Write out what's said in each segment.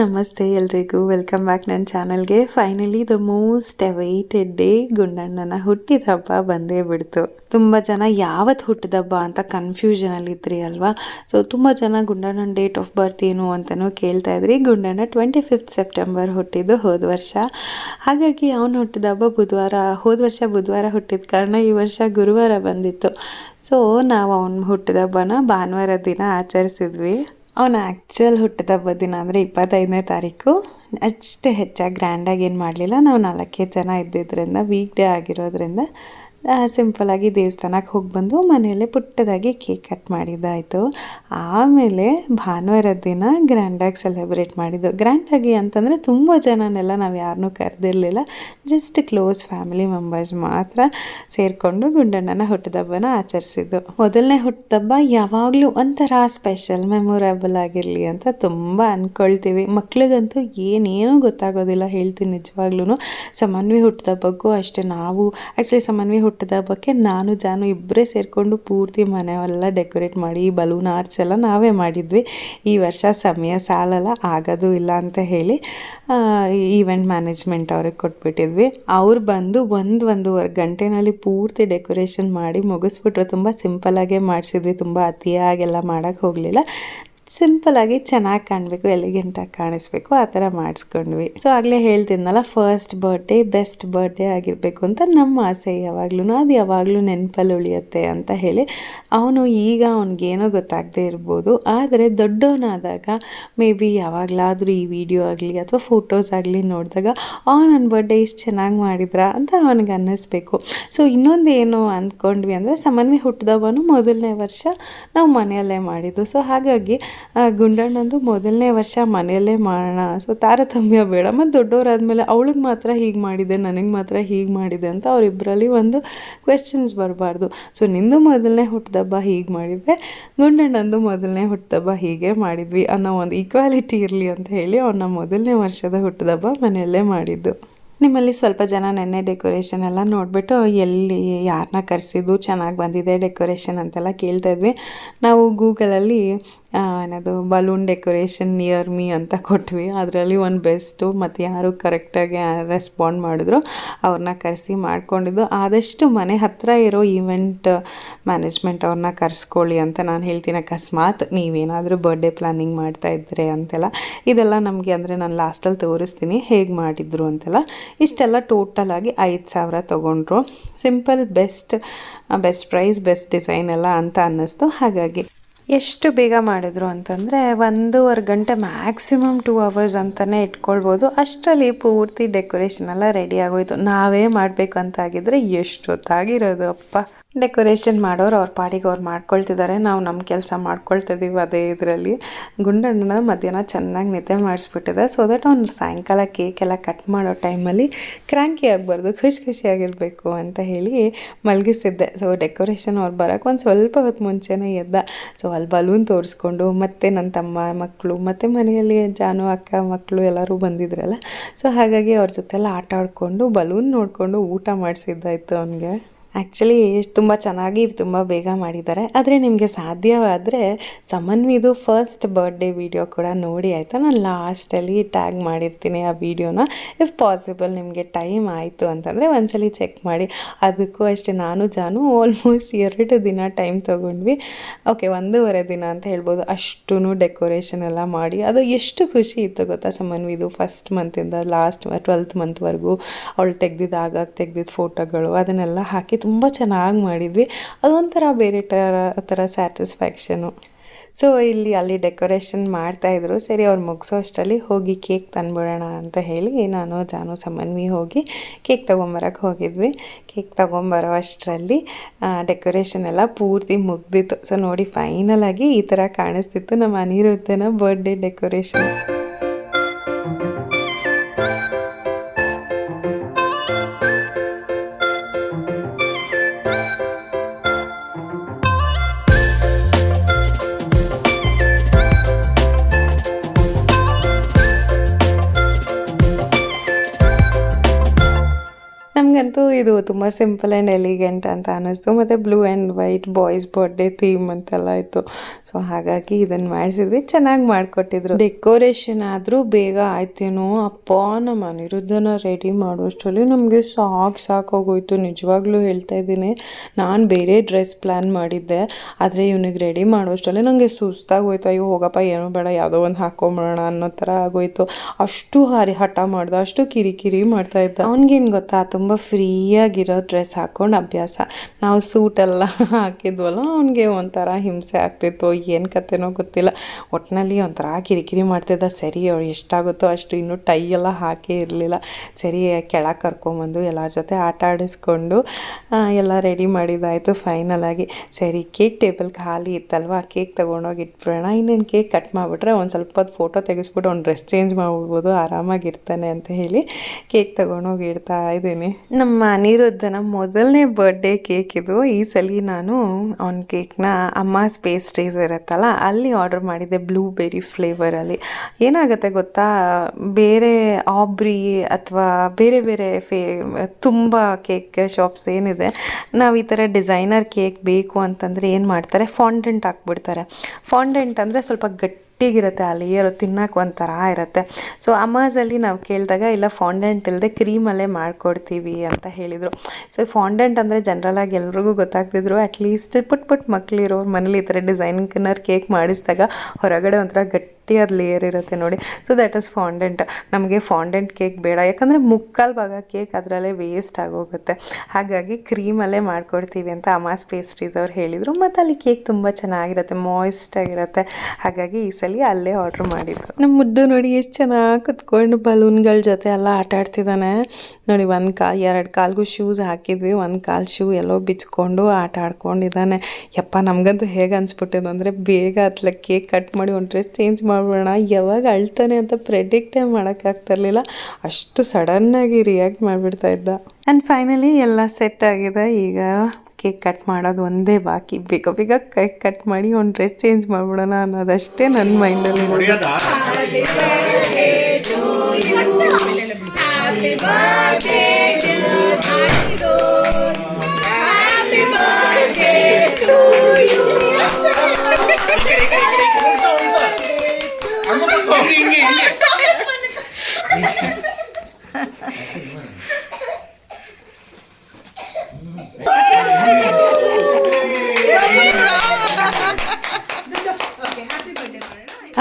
ನಮಸ್ತೆ ಎಲ್ರಿಗೂ. Welcome back ನನ್ನ ಚಾನಲ್ಗೆ. Finally the most awaited day ಗುಂಡಣ್ಣನ ಹುಟ್ಟಿದ ಹಬ್ಬ ಬಂದೇ ಬಿಡ್ತು. ತುಂಬ ಜನ ಯಾವತ್ತು ಹುಟ್ಟಿದ ಹಬ್ಬ ಅಂತ ಕನ್ಫ್ಯೂಷನಲ್ಲಿ ಇದ್ರಿ ಅಲ್ವಾ? ಸೊ ತುಂಬ ಜನ ಗುಂಡಣ್ಣನ ಡೇಟ್ ಆಫ್ ಬರ್ತ್ ಏನು ಅಂತಲೂ ಕೇಳ್ತಾ ಇದ್ರಿ. ಗುಂಡಣ್ಣ ಟ್ವೆಂಟಿ ಫಿಫ್ತ್ ಸೆಪ್ಟೆಂಬರ್ ಹುಟ್ಟಿದ್ದು ಹೋದ ವರ್ಷ. ಹಾಗಾಗಿ ಅವನು ಹುಟ್ಟಿದ ಹಬ್ಬ ಬುಧವಾರ, ಹೋದ ವರ್ಷ ಬುಧವಾರ ಹುಟ್ಟಿದ ಕಾರಣ ಈ ವರ್ಷ ಗುರುವಾರ ಬಂದಿತ್ತು. ಸೊ ನಾವು ಅವನ ಹುಟ್ಟಿದ ಹಬ್ಬನ ಭಾನುವಾರ ದಿನ ಆಚರಿಸಿದ್ವಿ. ಅವನ ಆ್ಯಕ್ಚುಯಲ್ ಹುಟ್ಟಿದ ದಿನ ಅಂದರೆ ಇಪ್ಪತ್ತೈದನೇ ತಾರೀಕು. ಅಷ್ಟು ಹೆಚ್ಚಾಗಿ ಗ್ರ್ಯಾಂಡಾಗಿ ಏನು ಮಾಡಲಿಲ್ಲ. ನಾವು ನಾಲ್ಕೇ ಜನ ಇದ್ದಿದ್ದರಿಂದ ವೀಕ್ ಡೇ ಆಗಿರೋದ್ರಿಂದ ಸಿಂಪಲಾಗಿ ದೇವಸ್ಥಾನಕ್ಕೆ ಹೋಗಿ ಬಂದು ಮನೆಯಲ್ಲೇ ಪುಟ್ಟದಾಗಿ ಕೇಕ್ ಕಟ್ ಮಾಡಿದ್ದಾಯಿತು. ಆಮೇಲೆ ಭಾನುವಾರ ದಿನ ಗ್ರ್ಯಾಂಡಾಗಿ ಸೆಲೆಬ್ರೇಟ್ ಮಾಡಿದ್ದು. ಗ್ರ್ಯಾಂಡಾಗಿ ಅಂತಂದರೆ ತುಂಬ ಜನನೆಲ್ಲ ನಾವು ಯಾರನ್ನೂ ಕರೆದಿರಲಿಲ್ಲ. ಜಸ್ಟ್ ಕ್ಲೋಸ್ ಫ್ಯಾಮಿಲಿ ಮೆಂಬರ್ಸ್ ಮಾತ್ರ ಸೇರಿಕೊಂಡು ಗುಂಡಣ್ಣನ ಹುಟ್ಟಿದಬ್ಬನ ಆಚರಿಸಿದ್ದು. ಮೊದಲನೇ ಹುಟ್ಟಿದಬ್ಬ ಯಾವಾಗಲೂ ಒಂಥರ ಸ್ಪೆಷಲ್ ಮೆಮೊರೇಬಲ್ ಆಗಿರಲಿ ಅಂತ ತುಂಬ ಅಂದ್ಕೊಳ್ತೀವಿ ಮಕ್ಳಿಗಂತೂ ಏನೇನೂ ಗೊತ್ತಾಗೋದಿಲ್ಲ ಹೇಳ್ತೀನಿ ನಿಜವಾಗ್ಲೂ ಸಮನ್ವಿ ಹುಟ್ಟಿದಬ್ಬಕ್ಕೂ ಅಷ್ಟೇ ನಾವು ಆ್ಯಕ್ಚುಲಿ ಸಮನ್ವಿ ಹುಟ್ಟಿದ ಹಬ್ಬಕ್ಕೆ ನಾನು, ಜಾನು ಇಬ್ಬರೇ ಸೇರಿಕೊಂಡು ಪೂರ್ತಿ ಮನೆಯವೆಲ್ಲ ಡೆಕೋರೇಟ್ ಮಾಡಿ, ಬಲೂನ್ ಆರ್ಚ್ ಎಲ್ಲ ನಾವೇ ಮಾಡಿದ್ವಿ. ಈ ವರ್ಷ ಸಮಯ ಸಾಲಲ್ಲ, ಆಗೋದು ಇಲ್ಲ ಅಂತ ಹೇಳಿ ಈವೆಂಟ್ ಮ್ಯಾನೇಜ್ಮೆಂಟ್ ಅವ್ರಿಗೆ ಕೊಟ್ಬಿಟ್ಟಿದ್ವಿ. ಅವ್ರು ಬಂದು ಒಂದು, ಒಂದೂವರೆ ಗಂಟೆನಲ್ಲಿ ಪೂರ್ತಿ ಡೆಕೋರೇಷನ್ ಮಾಡಿ ಮುಗಿಸ್ಬಿಟ್ರು. ತುಂಬ ಸಿಂಪಲಾಗೇ ಮಾಡಿಸಿದ್ವಿ. ತುಂಬ ಅತಿಯಾಗೆಲ್ಲ ಮಾಡೋಕ್ಕೆ ಹೋಗಲಿಲ್ಲ. ಸಿಂಪಲಾಗಿ ಚೆನ್ನಾಗಿ ಕಾಣಬೇಕು ಎಲಿಗೆಂಟಾಗಿ ಕಾಣಿಸ್ಬೇಕು, ಆ ಥರ ಮಾಡಿಸ್ಕೊಂಡ್ವಿ. ಸೊ ಆಗಲೇ ಹೇಳ್ತಿದ್ನಲ್ಲ ಫಸ್ಟ್ ಬರ್ಡೇ ಬೆಸ್ಟ್ ಬರ್ಡೇ ಆಗಿರಬೇಕು ಅಂತ ನಮ್ಮ ಆಸೆ ಯಾವಾಗಲೂ ಅದು ಯಾವಾಗಲೂ ನೆನಪಲ್ಲಿ ಉಳಿಯುತ್ತೆ ಅಂತ ಹೇಳಿ, ಅವನು ಈಗ ಅವ್ನಿಗೇನೋ ಗೊತ್ತಾಗದೇ ಇರ್ಬೋದು. ಆದರೆ ದೊಡ್ಡವನಾದಾಗ ಮೇ ಬಿ ಯಾವಾಗಲಾದರೂ ಈ ವಿಡಿಯೋ ಆಗಲಿ ಅಥವಾ ಫೋಟೋಸ್ ಆಗಲಿ ನೋಡಿದಾಗ, ಆ ನನ್ನ ಬರ್ಡೇ ಇಷ್ಟು ಚೆನ್ನಾಗಿ ಮಾಡಿದ್ರ? ಅಂತ ಅವನಿಗೆ ಅನ್ನಿಸ್ಬೇಕು. ಸೊ ಇನ್ನೊಂದು ಏನು ಅಂದ್ಕೊಂಡ್ವಿ ಅಂದರೆ ಸಮನ್ವಿ ಹುಟ್ಟಿದವನು ಮೊದಲನೇ ವರ್ಷ ನಾವು ಮನೆಯಲ್ಲೇ ಮಾಡಿದ್ದು. ಸೊ ಹಾಗಾಗಿ ಗುಂಡಣ್ಣಂದು ಮೊದಲನೇ ವರ್ಷ ಮನೆಯಲ್ಲೇ ಮಾಡೋಣ. ಸೊ ತಾರತಮ್ಯ ಬೇಡ. ಮತ್ತು ದೊಡ್ಡವರಾದ್ಮೇಲೆ ಅವಳಿಗೆ ಮಾತ್ರ ಹೀಗೆ ಮಾಡಿದೆ, ನನಗೆ ಮಾತ್ರ ಹೀಗೆ ಮಾಡಿದೆ ಅಂತ ಅವರಿಬ್ಬರಲ್ಲಿ ಒಂದು ಕ್ವೆಶನ್ಸ್ ಬರಬಾರ್ದು. ಸೊ ನಿಂದು ಮೊದಲನೇ ಹುಟ್ಟಿದಬ್ಬ ಹೀಗೆ ಮಾಡಿದ್ದೆ ಗುಂಡಣ್ಣಂದು ಮೊದಲನೇ ಹುಟ್ಟಿದಬ್ಬ ಹೀಗೆ ಮಾಡಿದ್ವಿ ಅನ್ನೋ ಒಂದು ಈಕ್ವಾಲಿಟಿ ಇರಲಿ ಅಂತ ಹೇಳಿ ಅವನ ಮೊದಲನೇ ವರ್ಷದ ಹುಟ್ಟಿದಬ್ಬ ಮನೆಯಲ್ಲೇ ಮಾಡಿದ್ದು. ನಿಮ್ಮಲ್ಲಿ ಸ್ವಲ್ಪ ಜನ ನೆನ್ನೆ ಡೆಕೋರೇಷನ್ ಎಲ್ಲ ನೋಡಿಬಿಟ್ಟು ಎಲ್ಲಿ ಯಾರನ್ನ ಕರೆಸಿದ್ದು, ಚೆನ್ನಾಗಿ ಬಂದಿದೆ ಡೆಕೋರೇಷನ್ ಅಂತೆಲ್ಲ ಕೇಳ್ತಾ ಇದ್ವಿ. ನಾವು ಗೂಗಲಲ್ಲಿ ಏನದು ಬಲೂನ್ ಡೆಕೋರೇಷನ್ ನಿಯರ್ ಮೀ ಅಂತ ಕೊಟ್ವಿ. ಅದರಲ್ಲಿ ಒಂದು ಬೆಸ್ಟು ಮತ್ತು ಯಾರು ಕರೆಕ್ಟಾಗಿ ರೆಸ್ಪಾಂಡ್ ಮಾಡಿದ್ರು ಅವ್ರನ್ನ ಕರೆಸಿ ಮಾಡ್ಕೊಂಡಿದ್ದು. ಆದಷ್ಟು ಮನೆ ಹತ್ತಿರ ಇರೋ ಈವೆಂಟ್ ಮ್ಯಾನೇಜ್ಮೆಂಟ್ ಅವ್ರನ್ನ ಕರೆಸ್ಕೊಳ್ಳಿ ಅಂತ ನಾನು ಹೇಳ್ತೀನಿ. ಅಕಸ್ಮಾತ್ ನೀವೇನಾದರೂ ಬರ್ಡೇ ಪ್ಲಾನಿಂಗ್ ಮಾಡ್ತಾ ಇದ್ರೆ ಅಂತೆಲ್ಲ, ಇದೆಲ್ಲ ನಮಗೆ ಅಂದರೆ ನಾನು ಲಾಸ್ಟಲ್ಲಿ ತೋರಿಸ್ತೀನಿ. ಹೇಗೆ ಮಾಡಿದ್ರು ಅಂತೆಲ್ಲ ಇಷ್ಟೆಲ್ಲ ಟೋಟಲ್ ಆಗಿ ಐದು ಸಾವಿರ ತೊಗೊಂಡ್ರು. Simple best best price best design ಎಲ್ಲ ಅಂತ ಅನ್ನಿಸ್ತು. ಹಾಗಾಗಿ ಎಷ್ಟು ಬೇಗ ಮಾಡಿದ್ರು ಅಂತಂದರೆ ಒಂದೂವರೆ ಗಂಟೆ ಮ್ಯಾಕ್ಸಿಮಮ್ ಟೂ ಅವರ್ಸ್ ಅಂತಲೇ ಇಟ್ಕೊಳ್ಬೋದು. ಅಷ್ಟರಲ್ಲಿ ಪೂರ್ತಿ ಡೆಕೋರೇಷನ್ ಎಲ್ಲ ರೆಡಿ ಆಗೋಯ್ತು. ನಾವೇ ಮಾಡಬೇಕು ಅಂತಾಗಿದ್ರೆ ಎಷ್ಟೊತ್ತಾಗಿರೋದು ಅಪ್ಪ. ಡೆಕೋರೇಷನ್ ಮಾಡೋರು ಅವ್ರ ಪಾಡಿಗೆ ಅವ್ರು ಮಾಡ್ಕೊಳ್ತಿದ್ದಾರೆ. ನಾವು ನಮ್ಮ ಕೆಲಸ ಮಾಡ್ಕೊಳ್ತಿದ್ದೀವಿ ಅದೇ ಇದರಲ್ಲಿ. ಗುಂಡಣ್ಣನ ಮಧ್ಯಾಹ್ನ ಚೆನ್ನಾಗಿ ನಿದ್ದೆ ಮಾಡಿಸ್ಬಿಟ್ಟಿದೆ. ಸೊ ದಟ್ ಅವ್ನು ಸಾಯಂಕಾಲ ಕೇಕ್ ಎಲ್ಲ ಕಟ್ ಮಾಡೋ ಟೈಮಲ್ಲಿ ಕ್ರ್ಯಾಂಕಿ ಆಗಬಾರ್ದು, ಖುಷಿ ಖುಷಿಯಾಗಿರಬೇಕು ಅಂತ ಹೇಳಿ ಮಲಗಿಸಿದ್ದೆ. ಸೊ ಡೆಕೋರೇಷನ್ ಅವ್ರು ಬರೋಕ್ಕೆ ಒಂದು ಸ್ವಲ್ಪ ಹೊತ್ತು ಮುಂಚೆನೇ ಎದ್ದ. ಸೊ ಅಲ್ಲಿ ಬಲೂನ್ ತೋರಿಸ್ಕೊಂಡು ಮತ್ತು ನನ್ನ ತಮ್ಮ ಮಕ್ಕಳು ಮತ್ತು ಮನೆಯಲ್ಲಿ ಜಾನು, ಅಕ್ಕ ಮಕ್ಕಳು ಎಲ್ಲರೂ ಬಂದಿದ್ರಲ್ಲ. ಸೊ ಹಾಗಾಗಿ ಅವ್ರ ಜೊತೆಲ್ಲ ಆಟ ಆಡಿಕೊಂಡು ಬಲೂನ್ ನೋಡಿಕೊಂಡು ಊಟ ಮಾಡಿಸಿದ್ದಾಯ್ತು ಅವನಿಗೆ. ಆ್ಯಕ್ಚುಲಿ ತುಂಬ ಚೆನ್ನಾಗಿ ತುಂಬ ಬೇಗ ಮಾಡಿದ್ದಾರೆ. ಆದರೆ ನಿಮಗೆ ಸಾಧ್ಯವಾದರೆ ಸಮನ್ವಿದು ಫಸ್ಟ್ ಬರ್ಡೇ ವಿಡಿಯೋ ಕೂಡ ನೋಡಿ, ಆಯಿತಾ? ನಾನು ಲಾಸ್ಟಲ್ಲಿ ಟ್ಯಾಗ್ ಮಾಡಿರ್ತೀನಿ ಆ ವಿಡಿಯೋನ ಇಫ್ ಪಾಸಿಬಲ್ ನಿಮಗೆ ಟೈಮ್ ಆಯಿತು ಅಂತಂದರೆ ಒಂದ್ಸಲಿ ಚೆಕ್ ಮಾಡಿ. ಅದಕ್ಕೂ ಅಷ್ಟೇ ನಾನು, ಜಾನು ಆಲ್ಮೋಸ್ಟ್ ಎರಡು ದಿನ ಟೈಮ್ ತೊಗೊಂಡ್ವಿ. ಓಕೆ ಒಂದೂವರೆ ದಿನ ಅಂತ ಹೇಳ್ಬೋದು. ಅಷ್ಟೂ ಡೆಕೋರೇಷನ್ ಎಲ್ಲ ಮಾಡಿ. ಅದು ಎಷ್ಟು ಖುಷಿ ಇತ್ತು ಗೊತ್ತಾ ಸಮನ್ವಿದು ಫಸ್ಟ್ ಮಂತಿಂದ ಲಾಸ್ಟ್ ಟ್ವೆಲ್ತ್ ಮಂತ್ವರೆಗೂ ಅವಳು ತೆಗ್ದಿದ್ದು ಆಗಾಗ ತೆಗೆದಿದ್ದ ಫೋಟೋಗಳು ಅದನ್ನೆಲ್ಲ ಹಾಕಿ ತುಂಬ ಚೆನ್ನಾಗಿ ಮಾಡಿದ್ವಿ. ಅದೊಂಥರ ಬೇರೆ ಥರ ಥರ ಸ್ಯಾಟಿಸ್ಫ್ಯಾಕ್ಷನು ಸೊ ಇಲ್ಲಿ ಅಲ್ಲಿ ಡೆಕೋರೇಷನ್ ಮಾಡ್ತಾಯಿದ್ರು ಸರಿ, ಅವ್ರು ಮುಗಿಸೋ ಅಷ್ಟರಲ್ಲಿ ಹೋಗಿ ಕೇಕ್ ತಂದ್ಬಿಡೋಣ ಅಂತ ಹೇಳಿ ನಾನು, ಜಾನು, ಸಮನ್ವಿ ಹೋಗಿ ಕೇಕ್ ತೊಗೊಂಬರಕ್ಕೆ ಹೋಗಿದ್ವಿ. ಕೇಕ್ ತೊಗೊಂಬರೋ ಅಷ್ಟರಲ್ಲಿ ಡೆಕೋರೇಷನ್ ಎಲ್ಲ ಪೂರ್ತಿ ಮುಗ್ದಿತ್ತು. ಸೊ ನೋಡಿ ಫೈನಲ್ ಆಗಿ ಈ ಥರ ಕಾಣಿಸ್ತಿತ್ತು ನಮ್ಮ ಅನಿರುದ್ಧನ ಬರ್ಡೇ ಡೆಕೋರೇಷನ್ ನಮಗಂತೂ ಇದು ತುಂಬ ಸಿಂಪಲ್ ಆ್ಯಂಡ್ ಎಲಿಗೆಂಟ್ ಅಂತ ಅನ್ನಿಸ್ತು. ಮತ್ತು blue and white boys birthday theme ಅಂತೆಲ್ಲ ಇತ್ತು. ಸೊ ಹಾಗಾಗಿ ಇದನ್ನು ಮಾಡಿಸಿದ್ವಿ. ಚೆನ್ನಾಗಿ ಮಾಡಿಕೊಟ್ಟಿದ್ರು. ಡೆಕೋರೇಷನ್ ಆದರೂ ಬೇಗ ಆಯ್ತೇನೋ? ಅಪ್ಪ ನಮ್ಮ ಅನಿರುದ್ಧನ ರೆಡಿ ಮಾಡುವಷ್ಟರಲ್ಲಿ ನಮಗೆ ಸಾಕು ಸಾಕಾಗೋಯ್ತು ನಿಜವಾಗ್ಲೂ ಹೇಳ್ತಾ ಇದ್ದೀನಿ. ನಾನು ಬೇರೆ ಡ್ರೆಸ್ ಪ್ಲ್ಯಾನ್ ಮಾಡಿದ್ದೆ. ಆದರೆ ಇವನಿಗೆ ರೆಡಿ ಮಾಡುವಷ್ಟರಲ್ಲಿ ನನಗೆ ಸುಸ್ತಾಗೋಯ್ತು ಅಯ್ಯೋ, ಹೋಗಪ್ಪ, ಏನು ಬೇಡ, ಯಾವುದೋ ಒಂದು ಹಾಕೊಂಬಿಡೋಣ ಅನ್ನೋ ಥರ ಆಗೋಯ್ತು. ಅಷ್ಟು ಹಾರಿ ಹಠ ಮಾಡ್ದೆ, ಅಷ್ಟು ಕಿರಿಕಿರಿ ಮಾಡ್ತಾ ಇದ್ದ. ಅವ್ನಿಗೇನು ಗೊತ್ತಾ? ತುಂಬ ಫ್ರೀಯಾಗಿರೋ ಡ್ರೆಸ್ ಹಾಕೊಂಡು ಅಭ್ಯಾಸ. ನಾವು ಸೂಟೆಲ್ಲ ಹಾಕಿದ್ವಲ್ಲ, ಅವನಿಗೆ ಒಂಥರ ಹಿಂಸೆ ಆಗ್ತಿತ್ತು. ಏನು ಕತೆನೋ ಗೊತ್ತಿಲ್ಲ. ಒಟ್ಟಿನಲ್ಲಿ ಒಂಥರ ಕಿರಿಕಿರಿ ಮಾಡ್ತಿದ್ದ. ಸರಿ ಅವ್ರು ಎಷ್ಟಾಗುತ್ತೋ ಅಷ್ಟು ಇನ್ನೂ ಟೈ ಎಲ್ಲ ಹಾಕೇ ಇರಲಿಲ್ಲ. ಸರಿ, ಕೆಳಗೆ ಕರ್ಕೊಂಬಂದು ಎಲ್ಲರ ಜೊತೆ ಆಟ ಆಡಿಸ್ಕೊಂಡು ಎಲ್ಲ ರೆಡಿ ಮಾಡಿದ್ದಾಯಿತು ಫೈನಲಾಗಿ ಸರಿ ಕೇಕ್ ಟೇಬಲ್ ಖಾಲಿ ಇತ್ತಲ್ವ? ಕೇಕ್ ತೊಗೊಂಡೋಗಿ ಇಟ್ಬಿಡೋಣ. ಇನ್ನೇನು ಕೇಕ್ ಕಟ್ ಮಾಡಿಬಿಟ್ರೆ ಒಂದು ಸ್ವಲ್ಪ ಹೊತ್ತು ಫೋಟೋ ತೆಗೆಸ್ಬಿಟ್ಟು ಅವ್ನು ಡ್ರೆಸ್ ಚೇಂಜ್ ಮಾಡ್ಬಿಡ್ಬೋದು. ಆರಾಮಾಗಿರ್ತಾನೆ ಅಂತ ಹೇಳಿ ಕೇಕ್ ತೊಗೊಂಡೋಗಿ ಇಡ್ತಾ ಇದ್ದೀನಿ. ನಮ್ಮ ಅನಿರುದ್ಧನ ಮೊದಲನೇ ಬರ್ಡೇ ಕೇಕ್ ಇದು. ಈ ಸಲ ನಾನು ಅವನ ಕೇಕ್ನ ಸ್ಪೇಸ್ ಪೇಸ್ಟ್ರೀಸ್ ಇರುತ್ತಲ್ಲ ಅಲ್ಲಿ ಆರ್ಡರ್ ಮಾಡಿದ್ದೆ ಬ್ಲೂಬೆರಿ ಫ್ಲೇವರಲ್ಲಿ ಏನಾಗುತ್ತೆ ಗೊತ್ತಾ? ಬೇರೆ ಆಬ್ರಿ ಅಥವಾ ಬೇರೆ ಬೇರೆ ಫೇ, ತುಂಬ ಕೇಕ್ ಶಾಪ್ಸ್ ಏನಿದೆ. ನಾವು ಈ ಥರ ಡಿಸೈನರ್ ಕೇಕ್ ಬೇಕು ಅಂತಂದರೆ ಏನು ಮಾಡ್ತಾರೆ? ಫಾಂಡೆಂಟ್ ಹಾಕ್ಬಿಡ್ತಾರೆ. ಫಾಂಡೆಂಟ್ ಅಂದರೆ ಸ್ವಲ್ಪ ಗಟ್ಟಿಗಿರುತ್ತೆ ಆ ಲೇಯರು ತಿನ್ನಕ್ಕೆ ಒಂಥರ ಇರುತ್ತೆ. ಸೊ ಅಮಾಝಲ್ಲಿ ನಾವು ಕೇಳಿದಾಗ, ಇಲ್ಲ ಫಾಂಡೆಂಟ್ ಇಲ್ಲದೆ ಕ್ರೀಮಲ್ಲೇ ಮಾಡಿಕೊಡ್ತೀವಿ ಅಂತ ಹೇಳಿದರು. ಸೊ ಫಾಂಡೆಂಟ್ ಅಂದರೆ ಜನ್ರಲಾಗಿ ಎಲ್ರಿಗೂ ಗೊತ್ತಾಗ್ತಿದ್ರು. ಅಟ್ಲೀಸ್ಟ್ ಪುಟ್ ಪುಟ್ ಮಕ್ಕಳಿರೋರು ಮನೇಲಿ ಈ ಥರ ಡಿಸೈನರ್ ಕೇಕ್ ಮಾಡಿಸಿದಾಗ, ಹೊರಗಡೆ ಒಂಥರ ಗಟ್ಟಿಯಾದ ಲೇಯರ್ ಇರುತ್ತೆ ನೋಡಿ. ಸೊ ದಟ್ ಇಸ್ ಫಾಂಡೆಂಟ್ ನಮಗೆ ಫಾಂಡೆಂಟ್ ಕೇಕ್ ಬೇಡ. ಯಾಕಂದರೆ ಮುಕ್ಕಾಲು ಭಾಗ ಕೇಕ್ ಅದರಲ್ಲೇ ವೇಸ್ಟ್ ಆಗೋಗುತ್ತೆ. ಹಾಗಾಗಿ ಕ್ರೀಮಲ್ಲೇ ಮಾಡ್ಕೊಡ್ತೀವಿ ಅಂತ ಅಮಾಸ್ ಪೇಸ್ಟ್ರೀಸ್ ಅವ್ರು ಹೇಳಿದರು. ಮತ್ತು ಅಲ್ಲಿ ಕೇಕ್ ತುಂಬ ಚೆನ್ನಾಗಿರುತ್ತೆ ಮಾಯ್ಸ್ಟ್ ಆಗಿರುತ್ತೆ. ಹಾಗಾಗಿ ಈ ಸಲ ಅಲ್ಲೇ ಆರ್ಡ್ರ್ ಮಾಡಿದ್ರು ನಮ್ಮ ಮುದ್ದು ನೋಡಿ ಎಷ್ಟು ಚೆನ್ನಾಗಿ ಕುತ್ಕೊಂಡು ಬಲೂನ್ಗಳ ಜೊತೆ ಎಲ್ಲ ಆಟ ಆಡ್ತಿದ್ದಾನೆ ನೋಡಿ ಒಂದು ಕಾಲ್, ಎರಡು ಕಾಲ್ಗೂ ಶೂಸ್ ಹಾಕಿದ್ವಿ. ಒಂದು ಕಾಲು ಶೂ ಎಲ್ಲೋ ಬಿಚ್ಕೊಂಡು ಆಟ ಆಡ್ಕೊಂಡಿದ್ದಾನೆ ಯಪ್ಪ, ನಮಗಂತೂ ಹೇಗೆ ಅನ್ಸ್ಬಿಟ್ಟಿದೆ ಅಂದರೆ ಬೇಗ ಹತ್ಲಕ್ಕೆ ಕೇಕ್ ಕಟ್ ಮಾಡಿ ಒಂದು ಡ್ರೆಸ್ ಚೇಂಜ್ ಮಾಡ್ಬಿಡೋಣ ಯಾವಾಗ ಅಳ್ತಾನೆ ಅಂತ ಪ್ರೆಡಿಕ್ಟೇ ಮಾಡೋಕ್ಕಾಗ್ತಿರ್ಲಿಲ್ಲ ಅಷ್ಟು ಸಡನ್ನಾಗಿ ರಿಯಾಕ್ಟ್ ಮಾಡಿಬಿಡ್ತಾ ಇದ್ದ. ಆ್ಯಂಡ್ ಫೈನಲಿ ಎಲ್ಲ ಸೆಟ್ ಆಗಿದೆ. ಈಗ ಕೇಕ್ ಕಟ್ ಮಾಡೋದು ಒಂದೇ ಬಾಕಿ. ಬೇಗ ಬೇಗ ಕೇಕ್ ಕಟ್ ಮಾಡಿ ಒಂದು ಡ್ರೆಸ್ ಚೇಂಜ್ ಮಾಡ್ಬಿಡೋಣ ಅನ್ನೋದಷ್ಟೇ ನನ್ನ ಮೈಂಡಲ್ಲಿ ಹಿಂಗೆ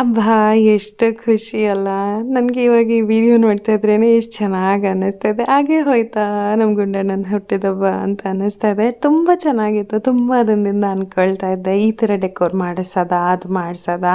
ಅಬ್ಬಾ, ಎಷ್ಟು ಖುಷಿ ಅಲ್ಲ. ನನಗೆ ಇವಾಗ ಈ ವಿಡಿಯೋ ನೋಡ್ತಾ ಇದ್ರೇ ಎಷ್ಟು ಚೆನ್ನಾಗಿ ಅನ್ನಿಸ್ತಾ ಇದೆ. ಹಾಗೆ ಹೋಯ್ತಾ ನಮ್ಮ ಗುಂಡಣ್ಣನ ಹುಟ್ಟಿದಬ್ಬ ಅಂತ ಅನ್ನಿಸ್ತಾ ಇದೆ. ತುಂಬ ಚೆನ್ನಾಗಿತ್ತು. ತುಂಬ ದಿನದಿಂದ ಅನ್ಕೊಳ್ತಾ ಇದ್ದೆ. ಈ ಥರ ಡೆಕೋರ್ ಮಾಡಿಸೋದ, ಅದು ಮಾಡಿಸೋದ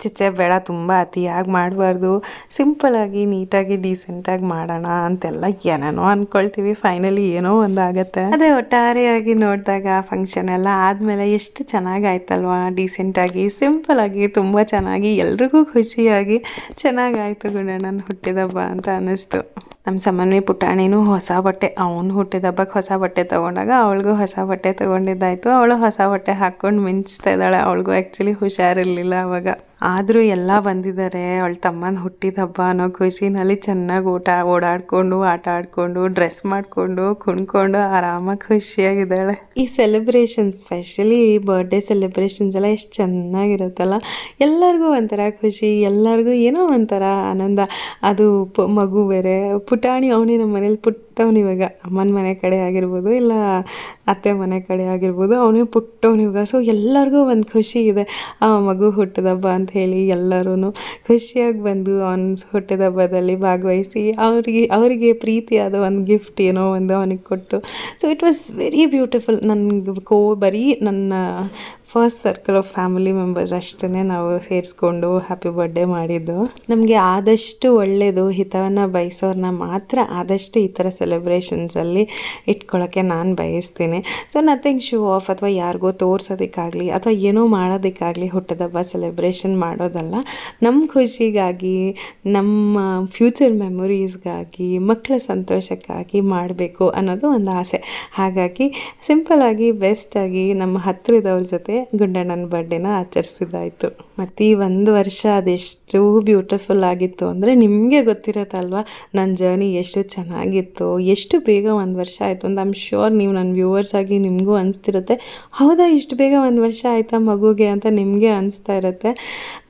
ಚಿಚ್ಚೆ ಬೇಡ, ತುಂಬ ಅತಿಯಾಗಿ ಮಾಡಬಾರ್ದು. ಸಿಂಪಲಾಗಿ ನೀಟಾಗಿ ಡೀಸೆಂಟಾಗಿ ಮಾಡೋಣ ಅಂತೆಲ್ಲ ಏನೇನೋ ಅಂದ್ಕೊಳ್ತೀವಿ ಫೈನಲಿ ಏನೋ ಒಂದು ಆಗುತ್ತೆ ಅದೇ ಒಟ್ಟಾರೆಯಾಗಿ ನೋಡಿದಾಗ ಫಂಕ್ಷನ್ ಎಲ್ಲ ಆದಮೇಲೆ ಎಷ್ಟು ಚೆನ್ನಾಗಾಯ್ತಲ್ವಾ? ಡೀಸೆಂಟಾಗಿ ಸಿಂಪಲಾಗಿ ತುಂಬ ಚೆನ್ನಾಗಿ, ಎಲ್ರಿಗೂ ಖುಷಿಯಾಗಿ ಚೆನ್ನಾಗಾಯ್ತು ಗುಣಣ್ಣನ ಹುಟ್ಟಿದಬ್ಬ ಅಂತ ಅನ್ನಿಸ್ತು. ನಮ್ಮ ಸಮನ್ವಿ ಪುಟಾಣಿನೂ ಹೊಸ ಬಟ್ಟೆ, ಅವನು ಹುಟ್ಟಿದಬ್ಬಕ್ಕೆ ಹೊಸ ಬಟ್ಟೆ ತೊಗೊಂಡಾಗ ಅವಳಿಗೂ ಹೊಸ ಬಟ್ಟೆ ತೊಗೊಂಡಿದ್ದಾಯಿತು. ಅವಳು ಹೊಸ ಬಟ್ಟೆ ಹಾಕ್ಕೊಂಡು ಮಿಂಚ್ತಾ ಇದ್ದಾಳೆ. ಅವಳಿಗೂ ಆ್ಯಕ್ಚುಲಿ ಹುಷಾರಿರಲಿಲ್ಲ ಅವಾಗ. ಆದರೂ ಎಲ್ಲ ಬಂದಿದ್ದಾರೆ ಅವಳ ತಮ್ಮನ ಹುಟ್ಟಿದ ಹಬ್ಬ ಅನ್ನೋ ಖುಷಿನಲ್ಲಿ ಚೆನ್ನಾಗಿ ಊಟ, ಓಡಾಡಿಕೊಂಡು, ಆಟ ಆಡಿಕೊಂಡು ಡ್ರೆಸ್ ಮಾಡಿಕೊಂಡು, ಕುಣ್ಕೊಂಡು ಆರಾಮಾಗಿ ಖುಷಿಯಾಗಿದ್ದಾಳೆ. ಈ ಸೆಲೆಬ್ರೇಷನ್ ಸ್ಪೆಷಲಿ ಬರ್ಡೇ ಸೆಲೆಬ್ರೇಷನ್ಸ್ ಎಲ್ಲ ಎಷ್ಟು ಚೆನ್ನಾಗಿರುತ್ತಲ್ಲ. ಎಲ್ಲರಿಗೂ ಒಂಥರ ಖುಷಿ, ಎಲ್ಲರಿಗೂ ಏನೋ ಒಂಥರ ಆನಂದ. ಅದು ಮಗು ಬೇರೆ, ಪುಟಾಣಿ ಅವನೇ ನಮ್ಮ ಮನೇಲಿ ಪುಟ್ಟವನು ಇವಾಗ ಅಮ್ಮನ ಮನೆ ಕಡೆ ಆಗಿರ್ಬೋದು, ಇಲ್ಲ ಅತ್ತೆ ಮನೆ ಕಡೆ ಆಗಿರ್ಬೋದು, ಅವನೇ ಪುಟ್ಟವನಿಗ ಸೊ ಎಲ್ಲರಿಗೂ ಒಂದು ಖುಷಿ ಇದೆ. ಆ ಮಗು ಹುಟ್ಟಿದಬ್ಬ ಅಂತ ಹೇಳಿ ಎಲ್ಲರೂ ಖುಷಿಯಾಗಿ ಬಂದು ಅವನ ಹುಟ್ಟಿದಬ್ಬದಲ್ಲಿ ಭಾಗವಹಿಸಿ ಅವರಿಗೆ ಅವರಿಗೆ ಪ್ರೀತಿಯಾದ ಒಂದು ಗಿಫ್ಟ್ ಏನೋ ಒಂದು ಅವನಿಗೆ ಕೊಟ್ಟು. So it was very beautiful ನನಗೆ ಕೋ ಬರೀ ನನ್ನ first circle of family members ಅಷ್ಟೇ ನಾವು ಸೇರಿಸ್ಕೊಂಡು ಹ್ಯಾಪಿ ಬರ್ಡೇ ಮಾಡಿದ್ದು. ನಮಗೆ ಆದಷ್ಟು ಒಳ್ಳೆಯದು ಹಿತವನ್ನು ಬಯಸೋರನ್ನ ಮಾತ್ರ ಆದಷ್ಟು ಈ ಥರ ಸೆಲೆಬ್ರೇಷನ್ಸಲ್ಲಿ ಇಟ್ಕೊಳ್ಳೋಕ್ಕೆ ನಾನು ಬಯಸ್ತೀನಿ. ಸೊ ನಥಿಂಗ್ ಶೂ ಆಫ್ ಅಥವಾ ಯಾರಿಗೋ ತೋರ್ಸೋದಕ್ಕಾಗಲಿ ಅಥವಾ ಏನೋ ಮಾಡೋದಕ್ಕಾಗಲಿ ಹುಟ್ಟದಬ್ಬ ಸೆಲೆಬ್ರೇಷನ್ ಮಾಡೋದಲ್ಲ. ನಮ್ಮ ಖುಷಿಗಾಗಿ, ನಮ್ಮ ಫ್ಯೂಚರ್ ಮೆಮೊರೀಸ್ಗಾಗಿ ಮಕ್ಕಳ ಸಂತೋಷಕ್ಕಾಗಿ ಮಾಡಬೇಕು ಅನ್ನೋದು ಒಂದು ಆಸೆ. ಹಾಗಾಗಿ ಸಿಂಪಲಾಗಿ ಬೆಸ್ಟಾಗಿ ನಮ್ಮ ಹತ್ತಿರದವ್ರ ಜೊತೆ ಹಾಗೆ ಗುಂಡಣ್ಣನ ಬರ್ಡೇನ ಆಚರಿಸಿದಾಯಿತು ಮತ್ತು ಈ ಒಂದು ವರ್ಷ ಅದೆಷ್ಟು ಬ್ಯೂಟಿಫುಲ್ ಆಗಿತ್ತು ಅಂದರೆ ನಿಮಗೆ ಗೊತ್ತಿರತ್ತಲ್ವ? ನನ್ನ ಜರ್ನಿ ಎಷ್ಟು ಚೆನ್ನಾಗಿತ್ತು, ಎಷ್ಟು ಬೇಗ ಒಂದು ವರ್ಷ ಆಯಿತು ಅಂತ. ಐಮ್ ಶ್ಯೂರ್ ನೀವು ನನ್ನ ವ್ಯೂವರ್ಸ್ ಆಗಿ ನಿಮಗೂ ಅನಿಸ್ತಿರುತ್ತೆ. ಹೌದಾ, ಇಷ್ಟು ಬೇಗ ಒಂದು ವರ್ಷ ಆಯಿತಾ ಮಗುಗೆ ಅಂತ ನಿಮಗೆ ಅನಿಸ್ತಾ ಇರುತ್ತೆ?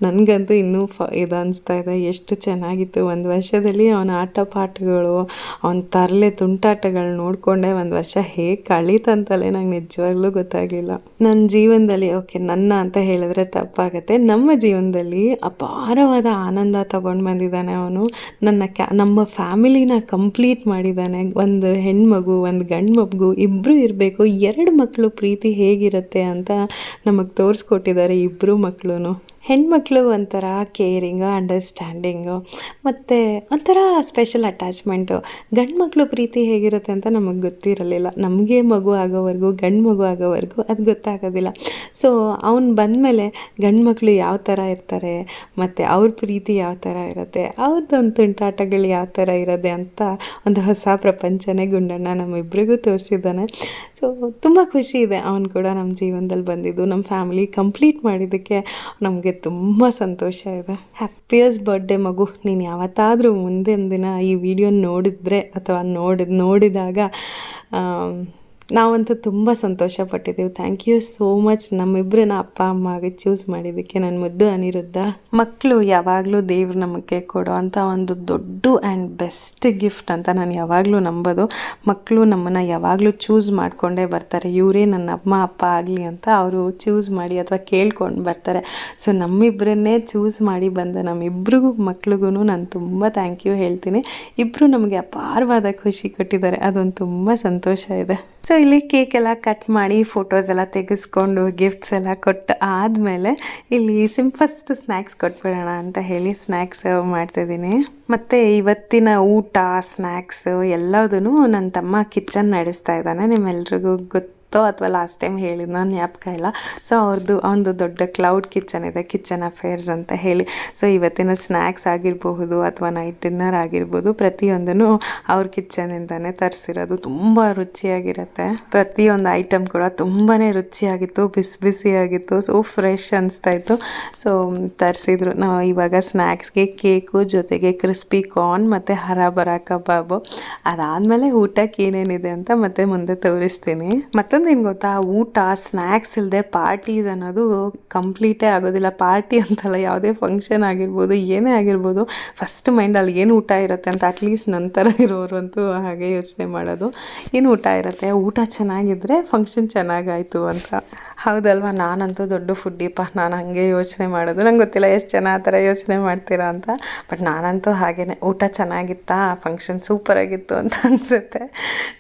ನನಗಂತೂ ಇನ್ನೂ ಫ ಇದು ಅನಿಸ್ತಾ ಇದೆ. ಎಷ್ಟು ಚೆನ್ನಾಗಿತ್ತು ಒಂದು ವರ್ಷದಲ್ಲಿ ಅವನ ಆಟ ಪಾಠಗಳು, ಅವನ ತರಲೆ ತುಂಟಾಟಗಳು ನೋಡಿಕೊಂಡೆ ಒಂದು ವರ್ಷ ಹೇಗೆ ಕಳೀತಂತಲೇ ನಂಗೆ ನಿಜವಾಗ್ಲೂ ಗೊತ್ತಾಗಲಿಲ್ಲ. ನನ್ನ ಜೀವನದಲ್ಲಿ ಓಕೆ, ನನ್ನ ಅಂತ ಹೇಳಿದ್ರೆ ತಪ್ಪಾಗುತ್ತೆ. ನಮ್ಮ ಜೀವನದಲ್ಲಿ ಅಪಾರವಾದ ಆನಂದ ತಗೊಂಡು ಬಂದಿದ್ದಾನೆ ಅವನು. ನನ್ನ ಕ್ಯಾ, ನಮ್ಮ ಫ್ಯಾಮಿಲಿನ ಕಂಪ್ಲೀಟ್ ಮಾಡಿದ್ದಾನೆ. ಒಂದು ಹೆಣ್ಮಗು, ಒಂದು ಗಂಡು ಮಗು ಇಬ್ಬರು ಇರಬೇಕು. ಎರಡು ಮಕ್ಕಳು ಪ್ರೀತಿ ಹೇಗಿರುತ್ತೆ ಅಂತ ನಮಗೆ ತೋರಿಸ್ಕೊಟ್ಟಿದ್ದಾರೆ ಇಬ್ಬರು ಮಕ್ಕಳು ಹೆಣ್ಮಕ್ಳು ಒಂಥರ ಕೇರಿಂಗು ಅಂಡರ್ಸ್ಟ್ಯಾಂಡಿಂಗು ಮತ್ತು ಒಂಥರ ಸ್ಪೆಷಲ್ ಅಟ್ಯಾಚ್ಮೆಂಟು ಗಂಡು ಮಕ್ಕಳು ಪ್ರೀತಿ ಹೇಗಿರುತ್ತೆ ಅಂತ ನಮಗೆ ಗೊತ್ತಿರಲಿಲ್ಲ. ನಮಗೆ ಮಗು ಆಗೋವರೆಗೂ, ಗಂಡು ಮಗು ಆಗೋವರೆಗೂ ಅದು ಗೊತ್ತಾಗೋದಿಲ್ಲ. ಸೊ ಅವ್ನು ಬಂದಮೇಲೆ ಗಂಡು ಮಕ್ಕಳು ಯಾವ ಥರ ಇರ್ತಾರೆ, ಮತ್ತು ಅವ್ರ ಪ್ರೀತಿ ಯಾವ ಥರ ಇರುತ್ತೆ ಅವ್ರದ್ದೊಂದು ತುಂಟಾಟಗಳು ಯಾವ ಥರ ಇರೋದೆ ಅಂತ ಒಂದು ಹೊಸ ಪ್ರಪಂಚನೇ ಗುಂಡಣ್ಣ ನಮ್ಮಿಬ್ಬರಿಗೂ ತೋರಿಸಿದ್ದಾನೆ. ಸೊ ತುಂಬ ಖುಷಿ ಇದೆ. ಅವನು ಕೂಡ ನಮ್ಮ ಜೀವನದಲ್ಲಿ ಬಂದಿದ್ದು ನಮ್ಮ ಫ್ಯಾಮಿಲಿ ಕಂಪ್ಲೀಟ್ ಮಾಡಿದ್ದಕ್ಕೆ ನಮಗೆ ತುಂಬ ಸಂತೋಷ ಇದೆ. ಹ್ಯಾಪಿಯಸ್ಟ್ ಬರ್ಡೇ ಮಗು. ನೀನು ಯಾವತ್ತಾದರೂ ಮುಂದಿನ ದಿನ ಈ ವಿಡಿಯೋ ನೋಡಿದರೆ ಅಥವಾ ನೋಡಿದ ನೋಡಿದಾಗ ನಾವಂತೂ ತುಂಬ ಸಂತೋಷ ಪಟ್ಟಿದ್ದೀವಿ ಥ್ಯಾಂಕ್ ಯು ಸೋ ಮಚ್ ನಮ್ಮಿಬ್ಬರನ್ನ ಅಪ್ಪ, ಅಮ್ಮ ಆಗಿ ಚೂಸ್ ಮಾಡಿದ್ದಕ್ಕೆ ನನ್ನ ಮುದ್ದು ಅನಿರುದ್ಧ. ಮಕ್ಕಳು ಯಾವಾಗಲೂ ದೇವ್ರು ನಮಗೆ ಕೊಡೋ ಅಂಥ ಒಂದು ದೊಡ್ಡ ಆ್ಯಂಡ್ ಬೆಸ್ಟ್ ಗಿಫ್ಟ್ ಅಂತ ನಾನು ಯಾವಾಗಲೂ ನಂಬೋದು. ಮಕ್ಕಳು ನಮ್ಮನ್ನು ಯಾವಾಗಲೂ ಚೂಸ್ ಮಾಡಿಕೊಂಡೇ ಬರ್ತಾರೆ. ಇವರೇ ನನ್ನ ಅಮ್ಮ, ಅಪ್ಪ ಆಗಲಿ ಅಂತ ಅವರು ಚೂಸ್ ಮಾಡಿ ಅಥವಾ ಕೇಳ್ಕೊಂಡು ಬರ್ತಾರೆ. ಸೊ ನಮ್ಮಿಬ್ಬರನ್ನೇ ಚೂಸ್ ಮಾಡಿ ಬಂದ ನಮ್ಮಿಬ್ರಿಗೂ ಮಕ್ಳಿಗೂ ನಾನು ತುಂಬ ಥ್ಯಾಂಕ್ ಯು ಹೇಳ್ತೀನಿ. ಇಬ್ಬರು ನಮಗೆ ಅಪಾರವಾದ ಖುಷಿ ಕೊಟ್ಟಿದ್ದಾರೆ. ಅದೊಂದು ತುಂಬ ಸಂತೋಷ ಇದೆ. ಸೊ ಇಲ್ಲಿ ಕೇಕ್ ಎಲ್ಲ ಕಟ್ ಮಾಡಿ ಫೋಟೋಸ್ ಎಲ್ಲ ತೆಗೆಸ್ಕೊಂಡು ಗಿಫ್ಟ್ಸ್ ಎಲ್ಲ ಕೊಟ್ಟು ಆದಮೇಲೆ ಇಲ್ಲಿ ಸಿಂಪಸ್ಟ್ ಸ್ನ್ಯಾಕ್ಸ್ ಕೊಟ್ಬಿಡೋಣ ಅಂತ ಹೇಳಿ ಸ್ನ್ಯಾಕ್ಸ್ ಸರ್ವ್ ಮಾಡ್ತಿದ್ದೀನಿ ಮತ್ತು ಇವತ್ತಿನ ಊಟ ಸ್ನ್ಯಾಕ್ಸು ಎಲ್ಲದೂ ನನ್ನ ತಮ್ಮ ಕಿಚನ್ ನಡೆಸ್ತಾ ಇದ್ದಾನೆ. ನಿಮ್ಮೆಲ್ರಿಗೂ ಗೊತ್ತು ಅಥವಾ ಲಾಸ್ಟ್ ಟೈಮ್ ಹೇಳಿದ್ದು ನಾನು ಜ್ಞಾಪಕ ಇಲ್ಲ. ಸೊ ಅವ್ರದ್ದು ಒಂದು ದೊಡ್ಡ ಕ್ಲೌಡ್ ಕಿಚನ್ ಇದೆ ಕಿಚನ್ ಅಫೇರ್ಸ್ ಅಂತ ಹೇಳಿ. ಸೊ ಇವತ್ತಿನ ಸ್ನ್ಯಾಕ್ಸ್ ಆಗಿರಬಹುದು ಅಥವಾ ನೈಟ್ ಡಿನ್ನರ್ ಆಗಿರ್ಬೋದು, ಪ್ರತಿಯೊಂದನ್ನು ಅವ್ರ ಕಿಚನಿಂದನೇ ತರಿಸಿರೋದು. ತುಂಬ ರುಚಿಯಾಗಿರುತ್ತೆ. ಪ್ರತಿಯೊಂದು ಐಟಮ್ ಕೂಡ ತುಂಬಾ ರುಚಿಯಾಗಿತ್ತು, ಬಿಸಿ ಬಿಸಿಯಾಗಿತ್ತು ಸೊ ಫ್ರೆಶ್ ಅನಿಸ್ತಾ ಇತ್ತು. ಸೊ ತರಿಸಿದ್ರು. ನಾವು ಇವಾಗ ಸ್ನ್ಯಾಕ್ಸ್ಗೆ ಕೇಕು, ಜೊತೆಗೆ ಕ್ರಿಸ್ಪಿ ಕಾರ್ನ್ ಮತ್ತು ಹರಾಬರ ಕಬಾಬು. ಅದಾದಮೇಲೆ ಊಟಕ್ಕೆ ಏನೇನಿದೆ ಅಂತ ಮತ್ತೆ ಮುಂದೆ ತೋರಿಸ್ತೀನಿ. ಮತ್ತೊಂದು ಏನು ಗೊತ್ತಾ? ಊಟ ಸ್ನ್ಯಾಕ್ಸ್ ಇಲ್ಲದೆ ಪಾರ್ಟೀಸ್ ಅನ್ನೋದು ಕಂಪ್ಲೀಟೇ ಆಗೋದಿಲ್ಲ. ಪಾರ್ಟಿ ಅಂತಲ್ಲ ಯಾವುದೇ ಫಂಕ್ಷನ್ ಆಗಿರ್ಬೋದು, ಏನೇ ಆಗಿರ್ಬೋದು ಫಸ್ಟ್ ಮೈಂಡಲ್ಲಿ ಏನು ಊಟ ಇರುತ್ತೆ ಅಂತ ಅಟ್ಲೀಸ್ಟ್ ನಂತರ ಅಂತೂ ಹಾಗೆ ಯೋಚನೆ ಮಾಡೋದು. ಏನು ಊಟ ಇರುತ್ತೆ? ಊಟ ಚೆನ್ನಾಗಿದ್ದರೆ ಫಂಕ್ಷನ್ ಚೆನ್ನಾಗಾಯಿತು ಅಂತ. ಹೌದಲ್ವಾ, ನಾನಂತೂ ದೊಡ್ಡ ಫುಡ್ಡಿಪ್ಪ. ನಾನು ಹಾಗೆ ಯೋಚನೆ ಮಾಡೋದು. ನಂಗೆ ಗೊತ್ತಿಲ್ಲ ಎಷ್ಟು ಜನ ಆ ಥರ ಯೋಚನೆ ಮಾಡ್ತೀರಾ ಅಂತ. ಬಟ್ ನಾನಂತೂ ಹಾಗೇ ಊಟ ಚೆನ್ನಾಗಿತ್ತಾ ಫಂಕ್ಷನ್ ಸೂಪರಾಗಿತ್ತು ಅಂತ ಅನಿಸುತ್ತೆ.